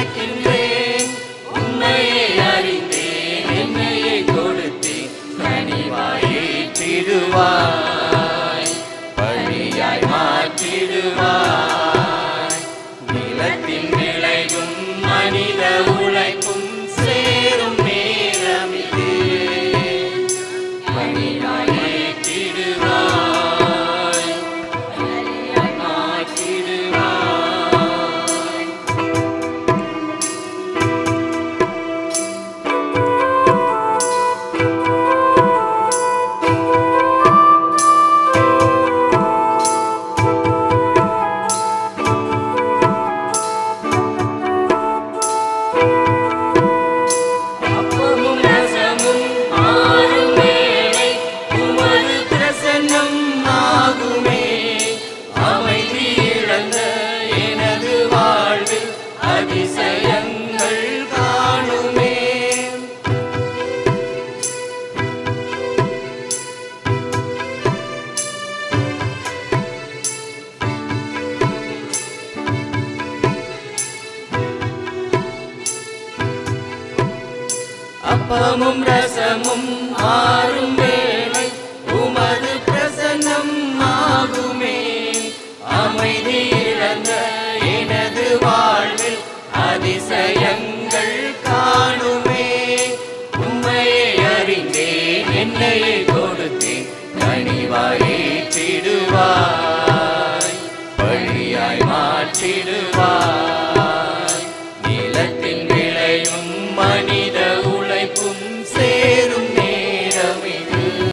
நடக்கின்றேன் உண்மையை அறிந்தேன் என்னையை கொடுத்தேன். கனிவாயே திருவாய் பழியாய் மாற்றிடுவாய். அப்பமும் ரசமும் ஆறும் வேலை. உமது பிரசன்னம் ஆகுமே. அமைதி இழந்த எனது வாழ்வில் அதிசயங்கள் காணுமே. உண்மையை அறிந்தேன் என்னையை கொடுத்தேன் கனிவாயே சிடுவாய் வழியாய் மாற்றிடுவாய்.